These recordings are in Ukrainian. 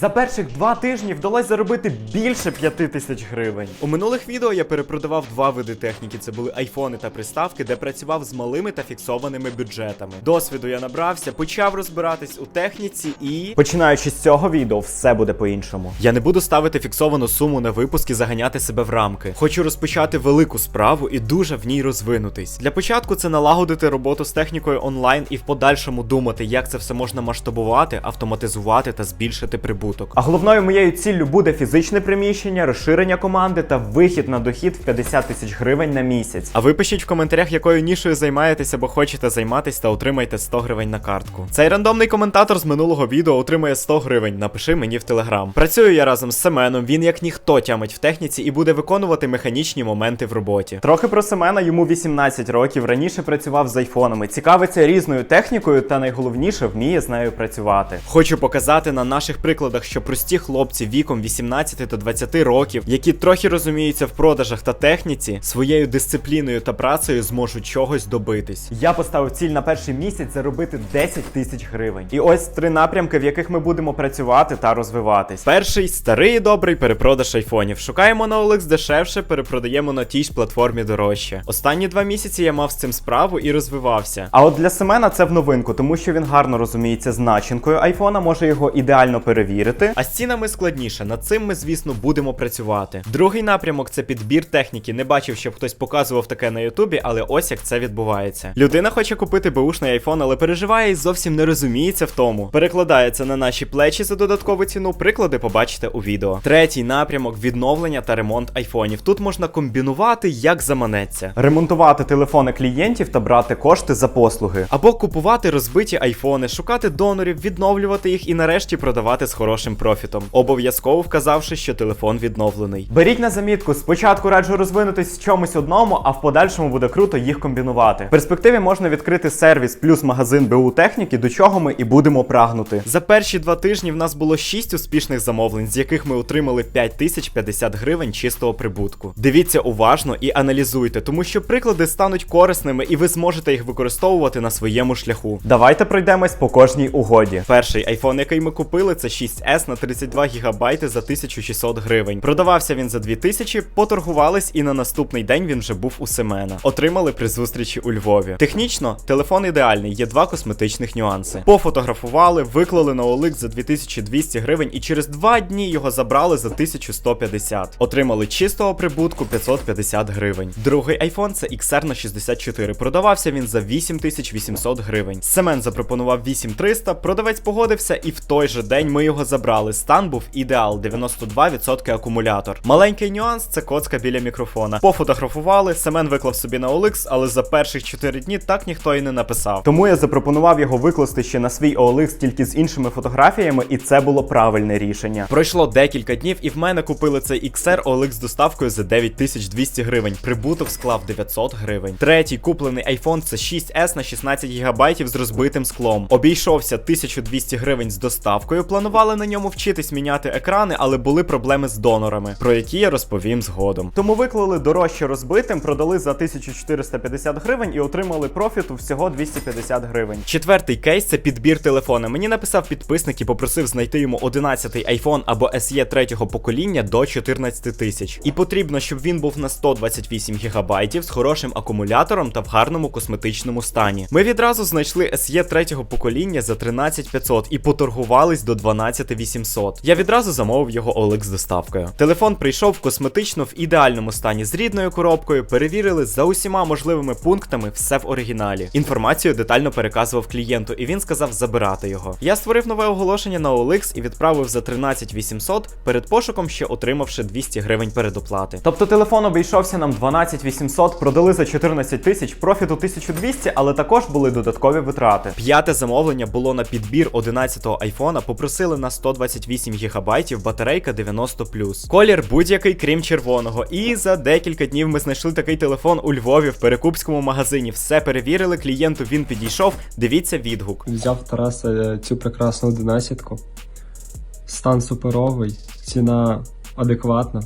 За перших два тижні вдалося заробити більше п'яти тисяч гривень. У минулих відео я перепродавав два види техніки: це були айфони та приставки, де працював з малими та фіксованими бюджетами. Досвіду я набрався, почав розбиратись у техніці і. Починаючи з цього відео, все буде по-іншому. Я не буду ставити фіксовану суму на випуск і заганяти себе в рамки. Хочу розпочати велику справу і дуже в ній розвинутись. Для початку це налагодити роботу з технікою онлайн і в подальшому думати, як це все можна масштабувати, автоматизувати та збільшити прибуток. А головною моєю ціллю буде фізичне приміщення, розширення команди та вихід на дохід в 50 тисяч гривень на місяць. А ви пишіть в коментарях, якою нішою займаєтесь або хочете займатись та отримайте 100 гривень на картку. Цей рандомний коментатор з минулого відео отримує 100 гривень. Напиши мені в телеграм. Працюю я разом з Семеном. Він як ніхто тямить в техніці і буде виконувати механічні моменти в роботі. Трохи про Семена йому 18 років. Раніше працював з айфонами, цікавиться різною технікою та найголовніше вміє з нею працювати. Хочу показати на наших прикладах, що прості хлопці віком 18 та 20 років, які трохи розуміються в продажах та техніці, своєю дисципліною та працею зможуть чогось добитись. Я поставив ціль на перший місяць заробити 10 тисяч гривень. І ось три напрямки, в яких ми будемо працювати та розвиватись. Перший старий і добрий перепродаж айфонів. Шукаємо на OLX дешевше, перепродаємо на тій ж платформі дорожче. Останні два місяці я мав з цим справу і розвивався. А от для Семена це в новинку, тому що він гарно розуміється з начинкою айфона, може його ідеально перевірити. А з цінами складніше. Над цим ми, звісно, будемо працювати. Другий напрямок це підбір техніки. Не бачив, щоб хтось показував таке на Ютубі, але ось як це відбувається. Людина хоче купити беушний айфон, але переживає і зовсім не розуміється в тому. Перекладається на наші плечі за додаткову ціну. Приклади побачите у відео. Третій напрямок відновлення та ремонт айфонів. Тут можна комбінувати як заманеться. Ремонтувати телефони клієнтів та брати кошти за послуги. Або купувати розбиті айфони, шукати донорів, відновлювати їх і нарешті продавати з хорошим профітом. Обов'язково вказавши, що телефон відновлений. Беріть на замітку, спочатку раджу розвинутись в чомусь одному, а в подальшому буде круто їх комбінувати. В перспективі можна відкрити сервіс плюс магазин БУ техніки, до чого ми і будемо прагнути. За перші два тижні в нас було 6 успішних замовлень, з яких ми отримали 5050 гривень чистого прибутку. Дивіться уважно і аналізуйте, тому що приклади стануть корисними і ви зможете їх використовувати на своєму шляху. Давайте пройдемось по кожній угоді. Перший айфон, який ми купили, це 6S на 32 ГБ за 1600 гривень. Продавався він за 2000, поторгувались, і на наступний день він вже був у Семена. Отримали при зустрічі у Львові. Технічно, телефон ідеальний, є два косметичних нюанси. Пофотографували, виклали на OLX за 2200 гривень, і через два дні його забрали за 1150. Отримали чистого прибутку 550 гривень. Другий айфон це XR на 64. Продавався він за 8800 гривень. Семен запропонував 8300, продавець погодився, і в той же день ми його забрали. Стан був ідеал, 92% акумулятор. Маленький нюанс це коцка біля мікрофона. Пофотографували, Семен виклав собі на OLX, але за перших 4 дні так ніхто і не написав. Тому я запропонував його викласти ще на свій OLX тільки з іншими фотографіями, і це було правильне рішення. Пройшло декілька днів, і в мене купили цей XR OLX з доставкою за 9200 гривень. Прибуток склав 900 гривень. Третій куплений iPhone це 6S на 16 ГБ з розбитим склом. Обійшовся 1200 гривень з доставкою. Планували на ньому вчитись міняти екрани, але були проблеми з донорами, про які я розповім згодом. Тому виклали дорожче розбитим, продали за 1450 гривень і отримали профіту всього 250 гривень. Четвертий кейс це підбір телефона. Мені написав підписник і попросив знайти йому 11-й iPhone або SE третього покоління до 14 тисяч. І потрібно, щоб він був на 128 ГБ з хорошим акумулятором та в гарному косметичному стані. Ми відразу знайшли SE третього покоління за 13500 і поторгувались до 12800. Я відразу замовив його OLX з доставкою. Телефон прийшов косметично в ідеальному стані з рідною коробкою, перевірили за усіма можливими пунктами все в оригіналі. Інформацію детально переказував клієнту, і він сказав забирати його. Я створив нове оголошення на OLX і відправив за 13800, перед пошуком ще отримавши 200 гривень передоплати. Тобто телефон обійшовся нам 12800, продали за 14 тисяч, профіту 1200, але також були додаткові витрати. П'яте замовлення було на підбір 11-го айфона, попросили на 128 ГБ, батарейка 90 Колір будь-який, крім червоного. І за декілька днів ми знайшли такий телефон у Львові в перекупському магазині. Все перевірили, клієнту він підійшов. Дивіться відгук. Взяв Тараса е, цю прекрасну одинадцятку. Стан суперовий, ціна адекватна.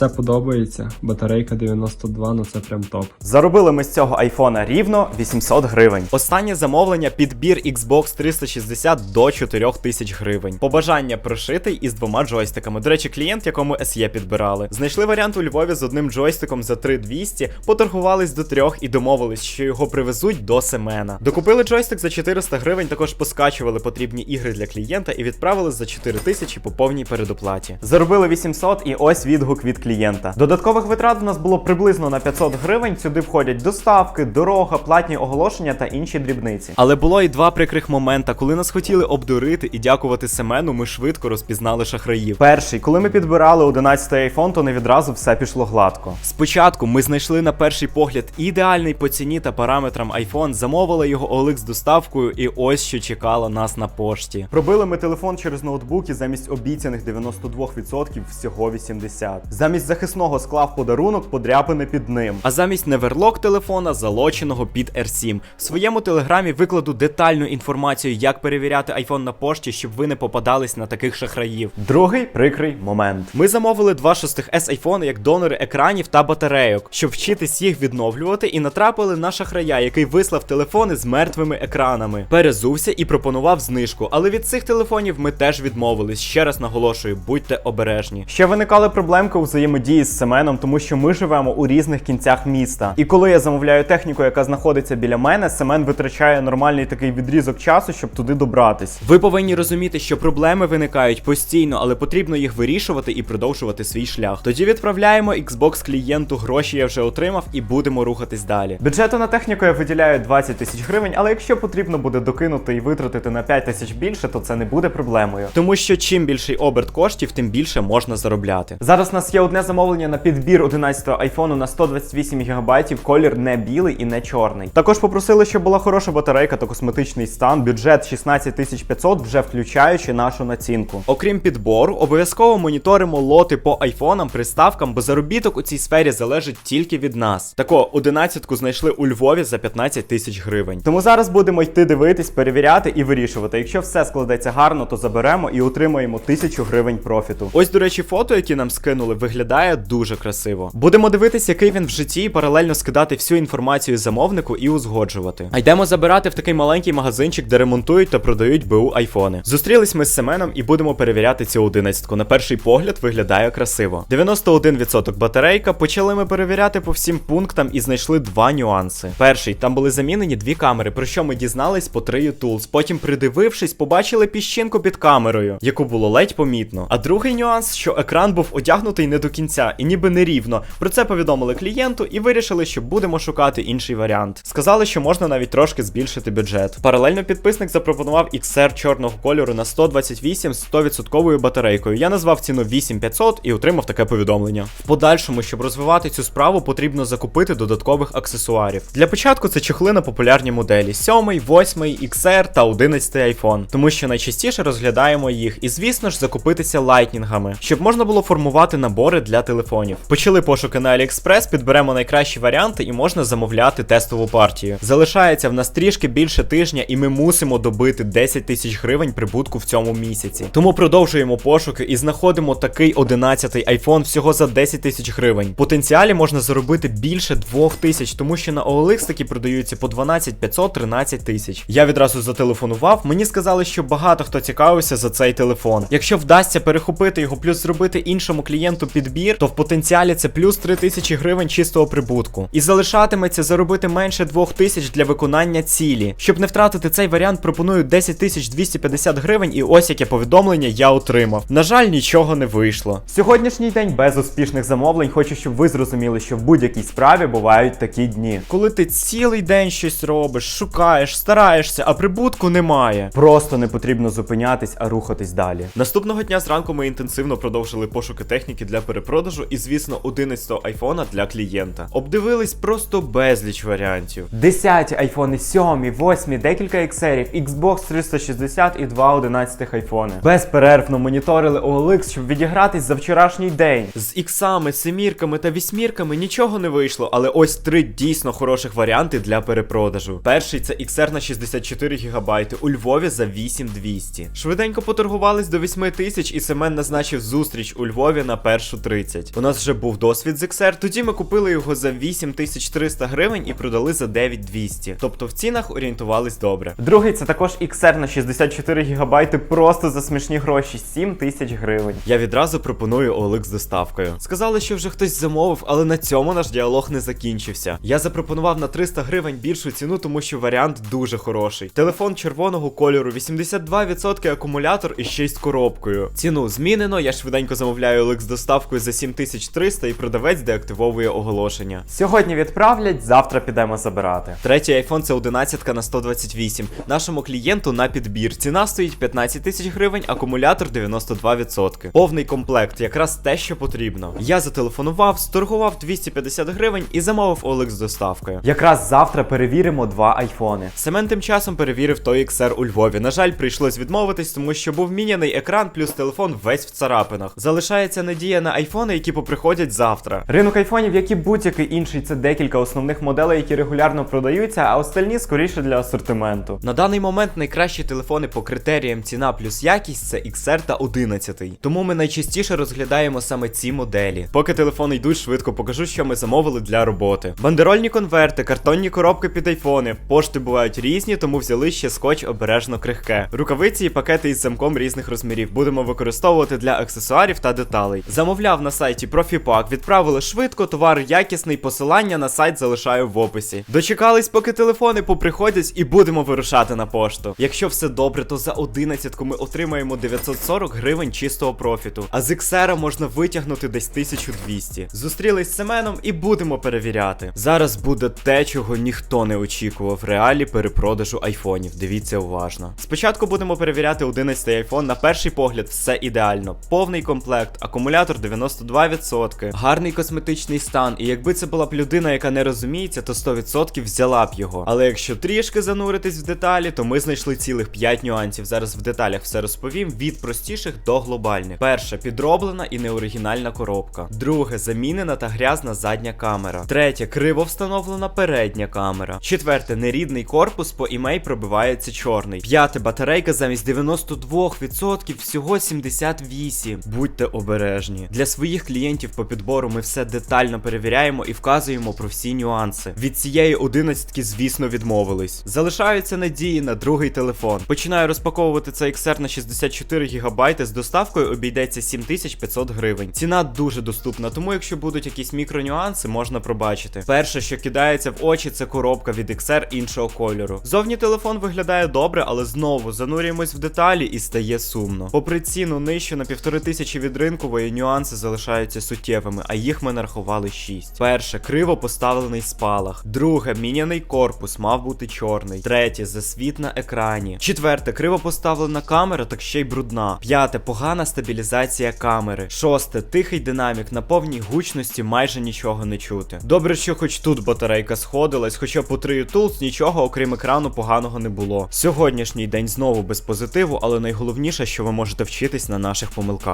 Все подобається. Батарейка 92, ну це прям топ. Заробили ми з цього айфона рівно 800 гривень. Останнє замовлення підбір Xbox 360 до 4000 гривень. Побажання прошитий із двома джойстиками. До речі, клієнт, якому SE підбирали. Знайшли варіант у Львові з одним джойстиком за 3200, поторгувались до трьох і домовились, що його привезуть до Семена. Докупили джойстик за 400 гривень, також поскачували потрібні ігри для клієнта і відправили за 4000 по повній передоплаті. Заробили 800 і ось відгук від клієнта. Додаткових витрат у нас було приблизно на 500 гривень. Сюди входять доставки, дорога, платні оголошення та інші дрібниці. Але було і два прикрих момента, коли нас хотіли обдурити і дякувати Семену, ми швидко розпізнали шахраїв. Перший, коли ми підбирали 11 айфон, то не відразу все пішло гладко. Спочатку ми знайшли на перший погляд ідеальний по ціні та параметрам iPhone, замовили його з доставкою, і ось що чекало нас на пошті. Пробили ми телефон через ноутбук і замість обіцяних 92% всього 80. Замість захисного скла в подарунок подряпини під ним. А замість неверлок телефона, залоченого під R7. В своєму телеграмі викладу детальну інформацію, як перевіряти iPhone на пошті, щоб ви не попадались на таких шахраїв. Другий прикрий момент. Ми замовили два 6S айфони як донори екранів та батарейок, щоб вчитись їх відновлювати, і натрапили на шахрая, який вислав телефони з мертвими екранами. Перезувся і пропонував знижку, але від цих телефонів ми теж відмовились. Ще раз наголошую, будьте обережні. Ще виникали проблемки у взаємодії з Семеном, тому що ми живемо у різних кінцях міста. І коли я замовляю техніку, яка знаходиться біля мене, Семен витрачає нормальний такий відрізок часу, щоб туди добратись. Ви повинні розуміти, що проблеми виникають постійно, але потрібно їх вирішувати і продовжувати свій шлях. Тоді відправляємо Xbox клієнту, гроші я вже отримав і будемо рухатись далі. Бюджету на техніку я виділяю 20 тисяч гривень, але якщо потрібно буде докинути і витратити на 5 тисяч більше, то це не буде проблемою. Тому що чим більший оберт коштів, тим більше можна заробляти. Зараз нас є одне замовлення на підбір 11-го айфону на 128 ГБ, колір не білий і не чорний. Також попросили, щоб була хороша батарейка та косметичний стан. Бюджет 16 500, вже включаючи нашу націнку. Окрім підбору, обов'язково моніторимо лоти по айфонам, приставкам, бо заробіток у цій сфері залежить тільки від нас. Тако, одинадцятку знайшли у Львові за 15 тисяч гривень. Тому зараз будемо йти дивитись, перевіряти і вирішувати. Якщо все складеться гарно, то заберемо і отримаємо 1000 гривень профіту. Ось, до речі, фото, які нам скинули, виглядає дуже красиво. Будемо дивитись, який він в житті, і паралельно скидати всю інформацію замовнику і узгоджувати. А йдемо забирати в такий маленький магазинчик, де ремонтують та продають БУ айфони. Зустрілись ми з Семеном і будемо перевіряти цю одинадцятку. На перший погляд виглядає красиво. 91% батарейка. Почали ми перевіряти по всім пунктам і знайшли два нюанси. Перший там були замінені дві камери, про що ми дізнались по 3 Tools. Потім, придивившись, побачили піщинку під камерою, яку було ледь помітно. А другий нюанс, що екран був одягнутий не до кінця і ніби нерівно. Про це повідомили клієнту і вирішили, що будемо шукати інший варіант. Сказали, що можна навіть трошки збільшити бюджет. Паралельно підписник запропонував XR чорного кольору на 128 з 100% батарейкою. Я назвав ціну 8500 і отримав таке повідомлення. В подальшому, щоб розвивати цю справу, потрібно закупити додаткових аксесуарів. Для початку це чехли на популярні моделі: 7, 8, XR та 11 iPhone, тому що найчастіше розглядаємо їх. І звісно ж закупитися лайтнінгами, щоб можна було формувати набори для телефонів. Почали пошуки на AliExpress, підберемо найкращі варіанти і можна замовляти тестову партію. Залишається в нас трішки більше тижня, і ми мусимо добити 10 тисяч гривень прибутку в цьому місяці. Тому продовжуємо пошуки і знаходимо такий 11-й iPhone всього за 10 тисяч гривень. Потенціалі можна заробити більше 2 тисяч, тому що на OLX такі продаються по 12 500 13 тисяч. Я відразу зателефонував. Мені сказали, що багато хто цікавився за цей телефон. Якщо вдасться перехопити його, плюс зробити іншому клієнту підбір, то в потенціалі це плюс 3 тисячі гривень чистого прибутку. І залишатиметься заробити менше 2 тисяч для виконання цілі. Щоб не втратити цей варіант, пропоную 10 тисяч 250 гривень, і ось яке повідомлення я отримав. На жаль, нічого не вийшло. Сьогоднішній день без успішних замовлень. Хочу, щоб ви зрозуміли, що в будь-якій справі бувають такі дні. Коли ти цілий день щось робиш, шукаєш, стараєшся, а прибутку немає. Просто не потрібно зупинятись, а рухатись далі. Наступного дня зранку ми інтенсивно продовжили пошуки техніки для перепродажу і, звісно, 11-го айфона для клієнта. Обдивились просто безліч варіантів. 10 айфони 7, 8, декілька XR, Xbox 360 і два 11 айфони. Безперервно моніторили OLX, щоб відігратись за вчорашній день. З іксами, семірками та вісьмірками нічого не вийшло, але ось три дійсно хороших варіанти для перепродажу. Перший це XR на 64 ГБ у Львові за 8200. Швиденько поторгувались до 8 тисяч і Семен назначив зустріч у Львові на першу 730. У нас вже був досвід з XR, тоді ми купили його за 8300 гривень і продали за 9200. Тобто в цінах орієнтувались добре. Другий це також XR на 64 ГБ просто за смішні гроші 7 тисяч гривень. Я відразу пропоную OLX з доставкою. Сказали, що вже хтось замовив, але на цьому наш діалог не закінчився. Я запропонував на 300 гривень більшу ціну, тому що варіант дуже хороший. Телефон червоного кольору, 82% акумулятор і ще й з коробкою. Ціну змінено, я швиденько замовляю OLX з доставкою за 7300 і продавець деактивовує оголошення. Сьогодні відправлять, завтра підемо забирати. Третій iPhone це 11 на 128. Нашому клієнту на підбір. Ціна стоїть 15 тисяч гривень, акумулятор 92%. Повний комплект, якраз те, що потрібно. Я зателефонував, сторгував 250 гривень і замовив OLX з доставкою. Якраз завтра перевіримо два айфони. Семен тим часом перевірив той XR у Львові. На жаль, прийшлось відмовитись, тому що був міняний екран плюс телефон весь в царапинах. Залишається надія на айфони, які поприходять завтра. Ринок айфонів, як і будь-який інший, це декілька основних моделей, які регулярно продаються, а остальні скоріше для асортименту. На даний момент найкращі телефони по критеріям ціна плюс якість це XR та 11. Тому ми найчастіше розглядаємо саме ці моделі. Поки телефони йдуть, швидко покажу, що ми замовили для роботи. Бандерольні конверти, картонні коробки під айфони. Пошти бувають різні, тому взяли ще скотч обережно крихке. Рукавиці і пакети із замком різних розмірів будемо використовувати для аксесуарів та деталей. Замовляв на сайті Profipack, відправили швидко, товар якісний, посилання на сайт залишаю в описі. Дочекались, поки телефони поприходять, і будемо вирушати на пошту. Якщо все добре, то за 11 ми отримаємо 940 гривень чистого профіту. А з XR можна витягнути десь 1200. Зустрілись з Семеном і будемо перевіряти. Зараз буде те, чого ніхто не очікував в реалі перепродажу айфонів. Дивіться уважно. Спочатку будемо перевіряти 11 айфон. На перший погляд, все ідеально. Повний комплект, акумулятор 92%, гарний косметичний стан. І якби це була б людина, яка не розуміється, то 100% взяла б його. Але якщо трішки зануритись в деталі, то ми знайшли цілих 5 нюансів. Зараз в деталях все розповім від простіших до глобальних. Перше, підроблена і неоригінальна коробка. Друге, замінена та грязна задня камера. Третє, криво встановлена передня камера. Четверте, нерідний корпус по імей пробивається чорний. П'яте, батарейка замість 92% всього 78. Будьте обережні. Для своїх клієнтів по підбору ми все детально перевіряємо і вказуємо про всі нюанси. Від цієї одинадцятки, звісно, відмовились. Залишаються надії на другий телефон. Починаю розпаковувати цей XR на 64 ГБ з доставкою обійдеться 7500 гривень. Ціна дуже доступна, тому якщо будуть якісь мікронюанси, можна пробачити. Перше, що кидається в очі, це коробка від XR іншого кольору. Зовні телефон виглядає добре, але знову занурюємось в деталі і стає сумно. Попри ціну нижче на півтори тисячі від ринкової нюанси залишаються суттєвими, а їх ми нарахували 6. Перше, криво поставлений спалах. Друге, міняний корпус мав бути чорний. Третє, засвіт на екрані. Четверте, криво поставлена камера, так ще й брудна. П'яте, погана стабілізація камери. Шосте, тихий динамік на повній гучності майже нічого не чути. Добре, що хоч тут батарейка сходилась, хоча по True Tools нічого окрім екрану поганого не було. Сьогоднішній день знову без позитиву, але найголовніше, що ви можете вчитись на наших помилках.